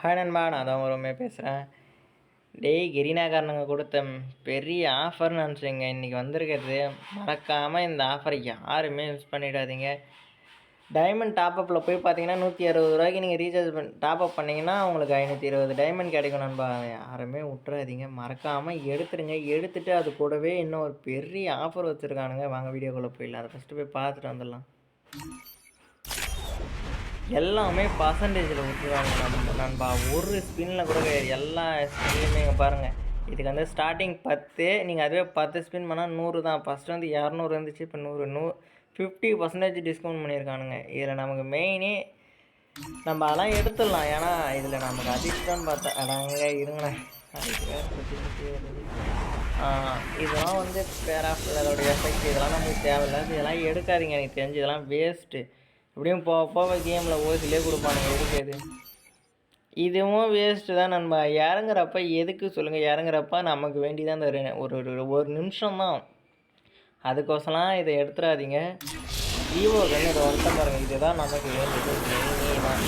Hi நண்பா நான் தான் ஒருமே பேசுகிறேன். டேய் கிரினாக்காரனுங்க கொடுத்த பெரிய ஆஃபர்னு நினச்சிங்க இன்றைக்கி வந்திருக்கிறது மறக்காமல் இந்த ஆஃபரை யாருமே மிஸ் பண்ணிடாதீங்க. டைமண்ட் டாப்அப்பில் போய் பார்த்தீங்கன்னா நூற்றி அறுபது ரூபாய்க்கு நீங்கள் ரீசார்ஜ் பண்ணி டாப்அப் பண்ணிங்கன்னா உங்களுக்கு ஐநூற்றி இருபது டைமண்ட் கிடைக்கும் நண்பா. யாருமே விட்டுறாதீங்க. மறக்காமல் எடுத்துருங்க. எடுத்துகிட்டு அது கூடவே இன்னும் ஒரு பெரிய ஆஃபர் வச்சுருக்கானுங்க. வாங்க வீடியோக்குள்ளே போயிடலாம். அதை ஃபஸ்ட்டு போய் பார்த்துட்டு வந்துடலாம். எல்லாமே பர்சன்டேஜில் விட்டுருவாங்க நம்ம நண்பா. ஒரு ஸ்பின்னில் கூட கிடையாது. எல்லா ஸ்பின்லையுமே இங்கே பாருங்கள் இதுக்கு வந்து ஸ்டார்டிங் பத்து நீங்கள் அதுவே பத்து ஸ்பின் பண்ணால் நூறு தான். ஃபஸ்ட்டு வந்து இரநூறு இருந்துச்சு இப்போ நூறு. நூ ஃபிஃப்டி பர்சன்டேஜ் டிஸ்கவுண்ட் பண்ணியிருக்கானுங்க இதில் நமக்கு மெயினே நம்ம அதெல்லாம் எடுத்துடலாம். ஏன்னா இதில் நமக்கு அதிர்ஷ்டம்னு பார்த்தா அடாங்க இருங்களேன். இதெல்லாம் வந்து பேர் எஃபெக்ட் இதெல்லாம் நமக்கு தேவையில்ல. இதெல்லாம் எடுக்காதீங்க. எனக்கு தெரிஞ்சு இதெல்லாம் வேஸ்ட்டு இப்படியும் போக போக கேமில் ஓசிலே கொடுப்பானுங்க எதுக்கு இதுவும் வேஸ்ட்டு தான் நம்ம இறங்குறப்ப எதுக்கு சொல்லுங்கள் இறங்குறப்ப நமக்கு வேண்டிதான் இந்த ஒரு ஒரு ஒரு நிமிஷம் தான். அதுக்கோசரம் இதை எடுத்துடாதீங்க ஜீவோ கண்ணு இதை வருத்தம் பாருங்கள் இதுதான் நமக்கு வேண்டியது. தான்.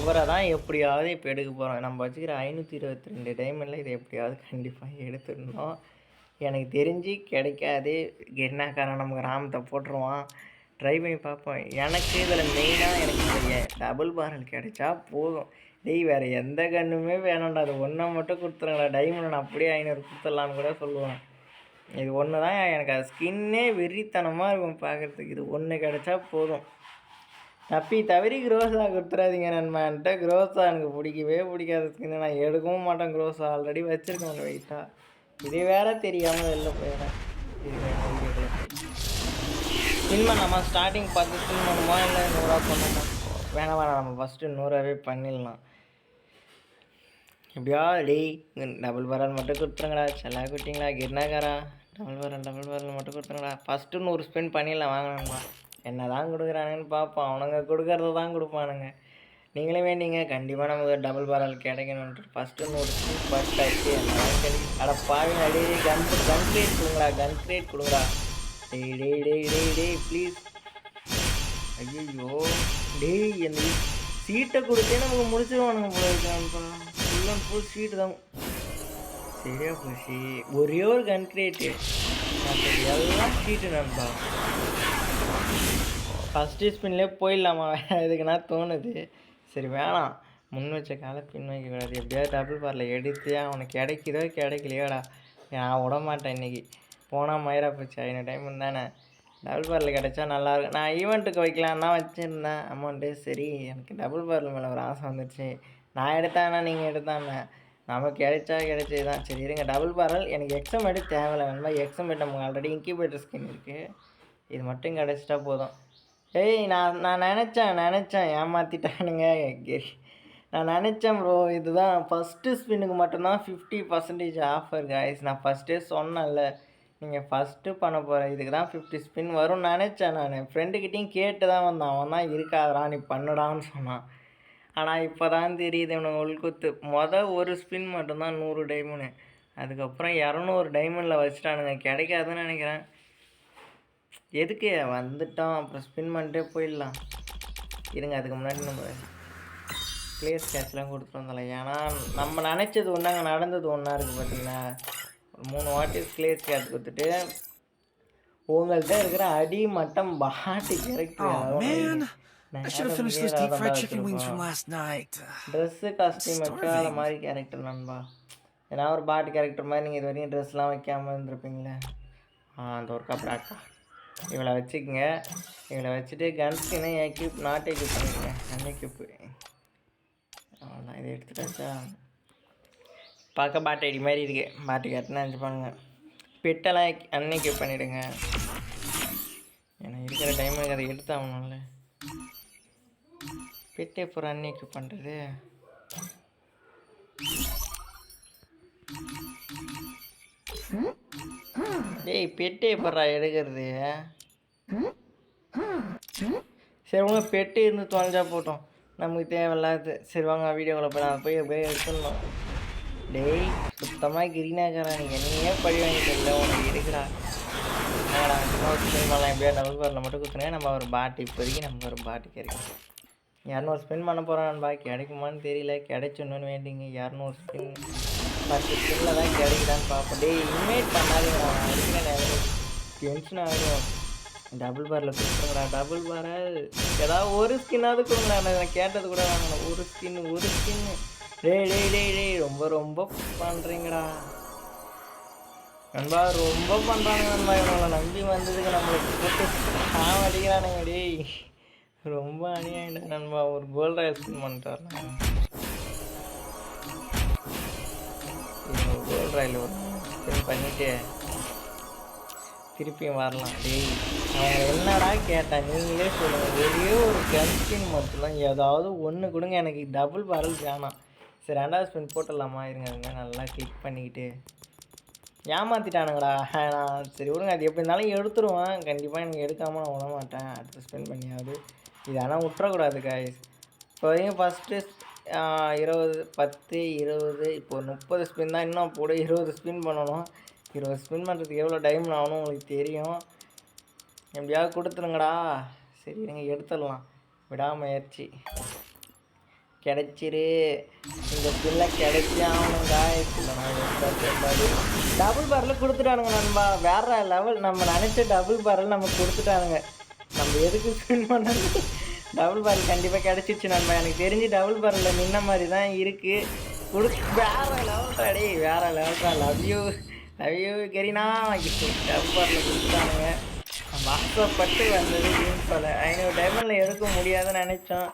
இவரை தான் எப்படியாவது இப்போ எடுக்க போகிறோம் நம்ம வச்சுக்கிற ஐநூற்றி இருபத்தி ரெண்டு டைமண்டில் இதை எப்படியாவது கண்டிப்பாக எடுத்துடணும். எனக்கு தெரிஞ்சு கிடைக்காது. காரணம்? நம்ம கிராமத்தை போட்டுருவான். ட்ரை பண்ணி பார்ப்போம் எனக்கு இதில் மெயினாக எனக்கு இந்த டபுள் பாரல் கிடைச்சா போதும். டேய் வேறு எந்த கண்ணுமே வேணாம்டா. அது ஒன்றை மட்டும் கொடுத்துருங்களா டைமண்ட் நான் அப்படியே ஐநூறு கொடுத்துடலான்னு கூட சொல்லுவேன். இது ஒன்று தான் எனக்கு அது ஸ்கின்னே வெறித்தனமாக இருக்கும் பார்க்குறதுக்கு. இது ஒன்று கிடைச்சா போதும். தப்பி தவறி க்ரோஸா கொடுத்துறாதீங்க நண்பன்ட்ட க்ரோஸா எனக்கு பிடிக்கவே பிடிக்காத. ஸ்கின்னு நான் எடுக்கவும் மாட்டேன். க்ரோஸா ஆல்ரெடி வச்சுருக்கேன். வெயிட்டாக இது வேற தெரியாமல் வெளில போயிடுறேன். இது ஸ்பின் பண்ணாமா ஸ்டார்டிங் பத்து ஸ்பின் பண்ணுமா இல்லை நூறுரூவா பண்ணுமா வேணாம் வேணாம் நம்ம ஃபஸ்ட்டு நூறாவே பண்ணிடலாம். எப்படியா? டேய் டபுள் பரால் மட்டும் கொடுத்துருங்கடா. செல்லா குட்டிங்களா? கிருணாகாரா டபுள் பரால் டபுள் பரல் மட்டும் கொடுத்துருங்கடா. ஃபஸ்ட்டு நூறு ஸ்பெண்ட் பண்ணிடலாம் வாங்கினோம்மா என்ன தான் கொடுக்குறானுன்னு பார்ப்போம். அவனுங்க கொடுக்கறத தான் கொடுப்பானுங்க. நீங்களே வேண்டிங்க. கண்டிப்பாக நமக்கு டபுள் பரல் கிடைக்கணுன்ட்டு ஃபஸ்ட்டு நூறு ஸ்பெண்ட் ஃபஸ்ட் ஆகிடுச்சு என்ன கிடைக்கும் அட பாவி அடி கன் கன் கிரேட் கொடுங்கடா கன் கிரேட் கொடுங்கடா. டேய் டேய் டேய் டேய் டேய் ப்ளீஸ் ஐயோ டேய் அந்த சீட்டை கொடுத்தே நமக்கு முடிச்சிருவானுங்க போல இருக்கான்ப்பா ஃபுல் அண்ட் ஃபுல் சீட்டு தான். சரியா போச்சு. ஒரே ஒரு கன்கிரேட்டு மற்றது எல்லாம் சீட்டு நண்பா. ஃபஸ்ட்டு ஸ்பின்லேயே போயிடலாமா? இதுக்குன்னா தோணுது. சரி வேணாம். முன் வச்ச காலை பின் வைக்கக்கூடாது எப்படியாவது டபுள் பாரில் எடுத்து அவனுக்கு கிடைக்குதோ கிடைக்கலையோடா. நான் விட மாட்டேன் இன்னைக்கு. போனால் மயிரா போச்சு ஐநூறு டைம் தானே. டபுள் பாரில் கிடச்சா நல்லாயிருக்கும் நான் ஈவெண்ட்டுக்கு வைக்கலான்னு தான் வச்சுருந்தேன். அமௌண்ட்டு சரி எனக்கு டபுள் பாரில் மேலே ஒரு ஆசை வந்துடுச்சு நான் எடுத்தானா நீங்கள் எடுத்தானே? நமக்கு கிடைச்சா கிடைச்சது தான் சரி இருங்க. டபுள் பாரல் எனக்கு எக்ஸம் எக்ஸமேட்டு தேவையில்ல வேணுமா எக்ஸம் எக்ஸமேட் நமக்கு ஆல்ரெடி இன்க்யூபேட்டர் ஸ்கின் இருக்குது இது மட்டும் கிடச்சிட்டா போதும். ஏய் நான் நான் நினச்சேன் நினச்சேன். ஏமாற்றிட்டானுங்க நான் நினச்சேன் ப்ரோ இதுதான் ஃபஸ்ட்டு ஸ்பின்னுக்கு மட்டும்தான் ஃபிஃப்டி பர்சன்டேஜ் ஆஃபர் காய்ஸ் நான் ஃபஸ்ட்டே சொன்னேன்ல. நீங்கள் ஃபஸ்ட்டு பண்ண போகிற இதுக்கு தான் ஃபிஃப்டி ஸ்பின் வரும்னு நினச்சேன் நான். ஃப்ரெண்டுக்கிட்டேயும் கேட்டு தான் வந்தான். அவன் தான் இருக்காதரா நீ பண்ணுடான்னு சொன்னான். ஆனால் இப்போ தான் தெரியுது இவனுக்கு உள்குத்து மொதல் ஒரு ஸ்பின் மட்டும்தான் நூறு டைமண்டு அதுக்கப்புறம் இரநூறு டைமண்டில் வச்சுட்டானுங்க. கிடைக்காதுன்னு நினைக்கிறேன். எதுக்கு வந்துட்டோம்? அப்புறம் ஸ்பின் பண்ணிட்டே போயிடலாம். இருங்க அதுக்கு முன்னாடி நம்ம பிளேஸ் கேட்ச்லாம் கொடுத்துட்டு வந்துடலாம். ஏன்னா நம்ம நினச்சது ஒன்று அங்கே நடந்தது ஒன்றா இருக்குது பார்த்தீங்களா மூணு வாட்டி கிளேஸ் கேட் கொடுத்துட்டு உங்கள்கிட்ட இருக்கிற அடி மட்டம் பாட்டி I should have finished those deep fried chicken wings from last night. Dress costume வைக்காத மாதிரி கேரக்டர் நண்பா. ஏன்னா ஒரு பாட்டு கேரக்டர் மாதிரி நீங்கள் இது வரைக்கும் ட்ரெஸ்லாம் வைக்காமல் இருந்திருப்பீங்களே. ஆ அந்த ஒரு கப்டாக்கா இவளை வச்சுக்கோங்க. இவளை வச்சுட்டு கன் ஸ்கினை எக்யூப் நாட் எக்யூப் பண்ணிக்கங்க. கன் எக்யூப் அவ்வளோதான் இதை எடுத்துட்டாச்சா? பார்க்க பாட்டு அடி மாதிரி இருக்குது பாட்டு கேட்டுன்னு நினச்சிப்பானுங்க பெட்டெல்லாம் அன்னைக்கு பண்ணிவிடுங்க ஏன்னா இருக்கிற டைமுக்கு அதை எடுத்தாகணும்ல பெட்டை அப்புறம் அன்னைக்கு பண்ணுறது டேய் பெட்டே எப்படா எடுக்கிறது? சரி உங்க பெட்டு இருந்து தொலைஞ்சா போட்டோம் நமக்கு தேவையில்லாது சரி வாங்க வீடியோவில் போய் நான் போய் அப்படியே எடுத்துடணும். டேய் சுத்தமாக கிரீனாக்கிறா என்னையே பழி வாங்கிட்டு இல்லை உனக்கு எடுக்கிறா என்னடா இன்னொரு சினிமாலாம் எப்படியா டபுள் பாரில் மட்டும் குத்துனே நம்ம ஒரு பாட்டு இப்போதைக்கு நம்ம ஒரு பாட்டு கிடைக்கும் இரநூறு ஸ்பின் பண்ண போகிறான்பா கிடைக்குமான்னு தெரியல கிடைச்சோன்னு வேண்டிங்க இரநூறு ஸ்பின் பத்து ஸ்பின்னில் தான் கிடைக்குதான்னு பார்ப்போம் டேய் இன்வைட் பண்ணாதீங்க நான் டென்ஷன் ஆகும் டபுள் பாரில் கொடுத்துருங்கடா டபுள் பாரை ஏதாவது ஒரு ஸ்கின்னாவது கொடுங்கடா நான் கேட்டது கூட வாங்கணும். ஒரு ஸ்கின் ஒரு ஸ்கின்னு டேய் டேய் டேய் டேய் ரொம்ப ரொம்ப பண்ணுறீங்கடா நண்பா ரொம்ப பண்ணுறானுங்க நண்பா. இவங்களை நம்பி வந்ததுக்கு நம்மளுக்கு போட்டு டேய். ரொம்ப அநியாயம் நண்பா. ஒரு கோல் ராயல் பண்ணிட்டு வரலாம் ஒரு கோல்ட் ராயல் ஒரு திருப்பியும் வரலாம் டேய். அவன் என்னடா கேட்டேன் நீங்களே சொல்லுங்கள் ஒரே ஒரு கன் ஸ்பின் மட்டும் ஏதாவது ஒன்று கொடுங்க. எனக்கு டபுள் barrel வேணாம். சரி ரெண்டாவது ஸ்பின் போட்டுடலாமா? இருங்க நல்லா கிளிக் பண்ணிக்கிட்டு. ஏமாத்திட்டானுங்கடா. நான் சரி விடுங்க அது எப்படி இருந்தாலும் எடுத்துருவேன். கண்டிப்பாக எனக்கு எடுக்காமல் நான் விட மாட்டேன். அடுத்து ஸ்பெண்ட் பண்ணியாவது. இது ஆனால் விட்டுறக்கூடாது காய்ஸ் இப்போ வரைக்கும் ஃபஸ்ட்டு இருபது பத்து இருபது இப்போ முப்பது ஸ்பின் தான். இன்னும் போட இருபது ஸ்பின் பண்ணணும். இருபது ஸ்பின் பண்ணுறதுக்கு எவ்வளோ டைம் ஆகணும் உங்களுக்கு தெரியும். எப்படியாவது கொடுத்துருங்கடா. சரி நீங்கள் எடுத்துடலாம். விடாமுயற்சி. கிடைச்சிரு. இந்த பிள்ளை கிடைச்சே ஆகணுங்கா டபுள் பாரில் கொடுத்துட்டானுங்க நண்பா. வேற லெவல் நம்ம நினச்ச டபுள் பரல் நம்ம கொடுத்துட்டானுங்க. நம்ம எதுக்கு ஸ்பின் பண்ணது? டபுள் பரல் கண்டிப்பாக கிடச்சிச்சு நண்பா. எனக்கு தெரிஞ்சு டபுள் பாரில் நின்ன மாதிரி தான் இருக்குது கொடு வேற லெவல்டா டேய். வேற லெவல்டா லவ் யூ லவ் யூ கெரினா. டபுள் பாரில் கொடுத்துட்டானுங்க. ஆசைப்பட்டு வந்தது மீன் ஐநூறு டைமண்டில் எடுக்க முடியாதுன்னு நினச்சோம்.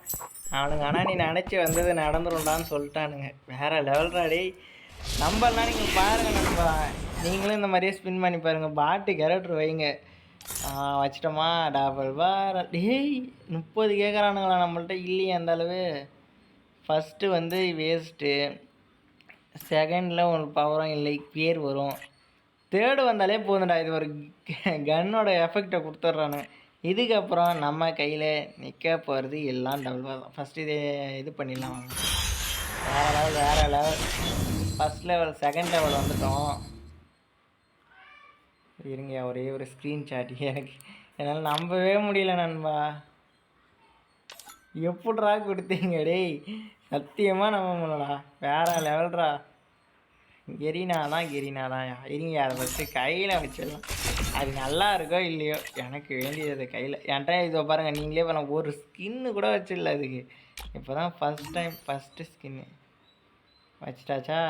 அவனுங்க ஆனால் நீ நினச்சி வந்தது நடந்துரும்டான்னு சொல்லிட்டானுங்க. வேறு லெவல்ரா டேய். நம்பர்லாம் நீங்கள் பாருங்கள் நம்ம நீங்களும் இந்த மாதிரியே ஸ்பின் பண்ணி பாருங்கள் பாட்டு கேரக்டர் வைங்க. வச்சிட்டோமா? டபுள் பார் டேய் முப்பது கேட்குறானுங்களா நம்மள்ட்ட? இல்லையே அந்த அளவு. ஃபஸ்ட்டு வந்து வேஸ்ட்டு செகண்டில் உங்களுக்கு பவரும் இல்லை. பேர் வரும். தேர்டு வந்தாலே போதும்டா. இது ஒரு கன்னோட எஃபெக்டை கொடுத்துட்றானு இதுக்கப்புறம் நம்ம கையில் நிற்க போகிறது எல்லாம் டபுள் தான். ஃபஸ்ட்டு இது இது பண்ணிடலாம் வாங்க. வேறு லெவல் வேறு level first level second level வந்துட்டோம். இருங்க ஒரே ஒரு ஸ்க்ரீன்ஷாட் எனக்கு என்னால் நம்பவே முடியல நண்பா. எப்படிடா கொடுத்தீங்க டேய்? சத்தியமாக நம்ப முடியலடா. வேற லெவல்ரா கெரினா கெரினாதான் கெரினா இருங்க அதை ஃபஸ்ட்டு கையில் வச்சிடலாம். அது நல்லா இருக்கோ இல்லையோ எனக்கு வேண்டியது கையில். என்கிட்ட இதோ பாருங்கள் நீங்களே பாருங்க ஒரு ஸ்கின்னு கூட வச்சிடல அதுக்கு. இப்போ தான் ஃபஸ்ட் டைம் ஃபஸ்ட்டு ஸ்கின்னு வச்சிட்டாச்சா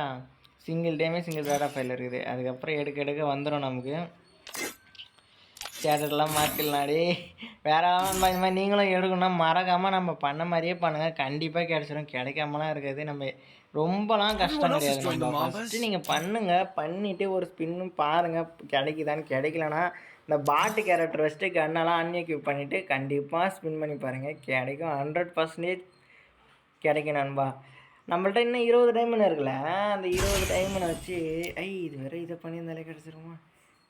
சிங்கிள் டைமே சிங்கிள் பேரா ஃபைல் இருக்குது. அதுக்கப்புறம் எடுக்க எடுக்க வந்துடும் நமக்கு. தேட்டர்லாம் மாற்றிடலாடி வேறு வேற இந்த மாதிரி நீங்களும் எடுக்கணும்னா மறக்காமல் நம்ம பண்ண மாதிரியே பண்ணுங்கள் கண்டிப்பாக கிடச்சிடும் கிடைக்காமலாம் இருக்காது. நம்ம ரொம்பலாம் கஷ்டம் கிடையாது ஃபஸ்ட்டு நீங்கள் பண்ணுங்கள் பண்ணிவிட்டு ஒரு ஸ்பின்னும் பாருங்கள் கிடைக்குதான்னு கிடைக்கலனா இந்த பாட்டு கேரக்டர் வச்சுட்டு கண்ணெல்லாம் அன்எக்யூப் பண்ணிவிட்டு கண்டிப்பாக ஸ்பின் பண்ணி பாருங்கள் கிடைக்கும் ஹண்ட்ரட் பர்சன்டேஜ் கிடைக்கும் நண்பா. நம்மள்ட்ட இன்னும் இருபது டைமண்ட் இருக்குல்ல அந்த இருபது டைமண்ட் வச்சு ஐ இது வேற இதை பண்ணியிருந்தாலே கிடச்சிருமா?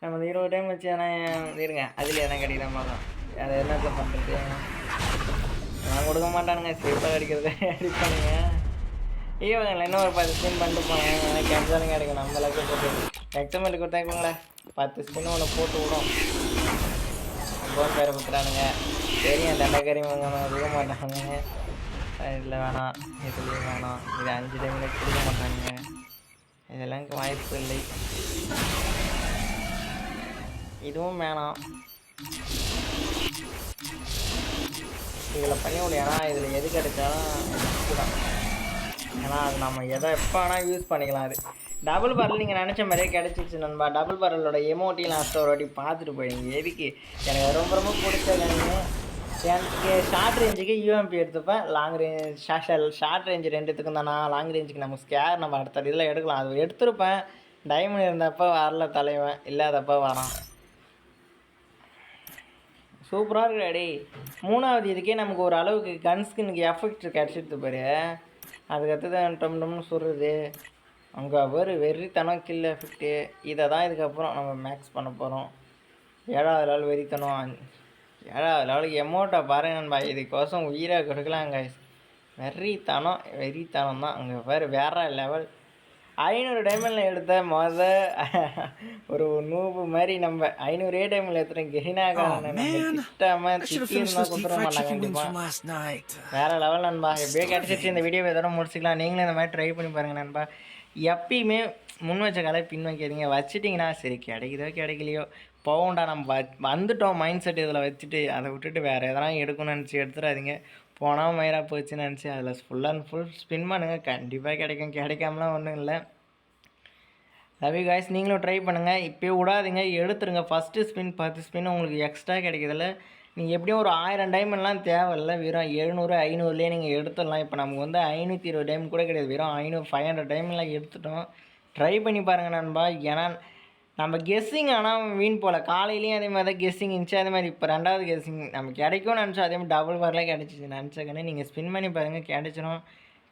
நம்ம அந்த இருபது டைம் வச்சு ஆனால் இருங்க அதில் எதனா கிடைக்கிற மாதிரி தான் அதை என்னத்தை பண்ணுறது நான் கொடுக்க மாட்டானுங்க சேஃபாக அடிக்கிறத அடிப்பானுங்க ஈவங்க இன்னும் ஒரு பத்து ஸ்பின் பண்ணிட்டு போங்க கேன்சலும் கிடைக்கும் நம்மளுக்கு போட்டு எக்ஸாம்பிள் கொடுத்தாங்களே பத்து ஸ்பின் ஒன்று போட்டு விடும். போன் பேரை கொடுத்துறானுங்க தெரியும் தண்டக்கறி வாங்க கொடுக்க மாட்டாங்க. இதில் வேணாம். இதுலேயும் வேணாம். இது அஞ்சு டைமில் கொடுக்க மாட்டாங்க இதெல்லாம் வாய்ப்பு இல்லை. இதுவும் வேணாம். இதில் பண்ணி முடியும் ஏன்னா இதில் எது கிடைச்சாலும் தான் ஏன்னா அது நம்ம எதை எப்போ வேணால் யூஸ் பண்ணிக்கலாம் அது. டபுள் பரல் நீங்கள் நினச்ச மாதிரியே கிடச்சிச்சு நண்பா. டபுள் பரலோட எமோட்டி லாஸ்ட்டாக ஒரு வாட்டி பார்த்துட்டு போயிடுங்க எதுக்கு? எனக்கு ரொம்ப ரொம்ப பிடிச்ச எனக்கு ஷார்ட் ரேஞ்சுக்கு யூஎம்பி எடுத்துப்பேன். லாங் ரேஞ்ச் ஷார்ட் ரேஞ்சு ரெண்டுத்துக்கும் தானா? லாங் ரேஞ்சுக்கு நம்ம ஸ்கேர் நம்ம அடுத்த இதில் எடுக்கலாம். அது எடுத்திருப்பேன். டைமண்ட் இருந்தப்போ வரல தலைவன். இல்லாதப்போ வரான். சூப்பராக இருக்குடா டேய். மூணாவது இதுக்கே நமக்கு ஒரு அளவுக்கு கன்ஸ்கினுக்கு எஃபெக்ட் கிடச்சிட்டு பாரு. அதுக்கடுத்து டம் டம்னு சொல்கிறது அங்கே ஒரு வெறித்தனம் கில் எஃபெக்ட்டு இதை தான் இதுக்கப்புறம் நம்ம மேக்ஸ் பண்ண போகிறோம் ஏழாவது நாள் வெறித்தனம். ஏழாவது லெவலுக்கு எமௌண்ட்டை பாருங்க நண்பா. இதுக்கோசம் உயிரை கொடுக்கலாம் அங்கே வெறித்தனம் வெறித்தனம் தான் அங்கே வேறு வேற லெவல் ஐநூறு டைமண்டில் எடுத்த மொத ஒரு நூறு மாதிரி நம்ம ஐநூறு ஏ டைமில் எடுத்துகிற night. வேற லெவல் நண்பா. எப்படியோ கிடச்சிச்சு இந்த வீடியோ இதோட முடிச்சுக்கலாம். நீங்களும் இந்த மாதிரி ட்ரை பண்ணி பாருங்க நண்பா. எப்பயுமே முன் வச்ச காலை பின் வைக்காதீங்க. வச்சிட்டிங்கன்னா சரி கிடைக்குதோ கிடைக்கலையோ போவோம்டா. நம்ம வந்துட்டோம். மைண்ட் செட் இதில் வச்சுட்டு அதை விட்டுட்டு வேறு எதனா எடுக்கணும்னு நினச்சி எடுத்துடாதீங்க. போனால் மயிராக போச்சுன்னு நினச்சி அதில் ஃபுல் அண்ட் ஃபுல் ஸ்பின் பண்ணுங்கள் கண்டிப்பாக கிடைக்கும். கிடைக்காமலாம் ஒன்றும் இல்லை. லவ் யூ காய்ஸ் நீங்களும் ட்ரை பண்ணுங்கள் இப்போயே விடாதீங்க. எடுத்துருங்க. ஃபஸ்ட்டு ஸ்பின் பத்து ஸ்பின் உங்களுக்கு எக்ஸ்ட்ரா கிடைக்கிறதுல நீங்கள் எப்படியும் ஒரு ஆயிரம் டைமெல்லாம் தேவையில்ல. வெறும் எழுநூறு ஐநூறுலேயே நீங்கள் எடுத்துடலாம். இப்போ நமக்கு வந்து ஐநூற்றி இருபது டைம் கூட கிடையாது. வெறும் ஐநூறு ஃபைவ் ஹண்ட்ரட் டைம்லாம் எடுத்துட்டோம். ட்ரை பண்ணி பாருங்கள் நண்பா. ஏன்னா நம்ம கெஸ்ஸிங் ஆனால் வீண் போகல. காலையிலையும் அதே மாதிரி தான் கெஸ்ஸிங் இருந்துச்சு. அதே மாதிரி இப்போ ரெண்டாவது கெஸ்ஸிங் நம்ம கிடைக்கும்னு நினச்சோம். அதே மாதிரி டபுள் வரலாம் கிடச்சிச்சு. நினச்சக்கன்னு நீங்கள் ஸ்பின் பண்ணி பாருங்கள் கிடைச்சிடும்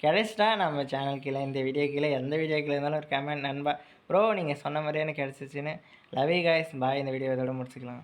கிடைச்சிட்டா நம்ம சேனல் கீழே இந்த வீடியோ கீழே எந்த வீடியோ கீழே இருந்தாலும் ஒரு கமெண்ட் நண்பா. ப்ரோ நீங்கள் சொன்ன மாதிரியே எனக்கு கிடச்சிச்சின்னு. லவ் யூ காய்ஸ் பாய் இந்த வீடியோ இதோட முடிச்சுக்கலாம்.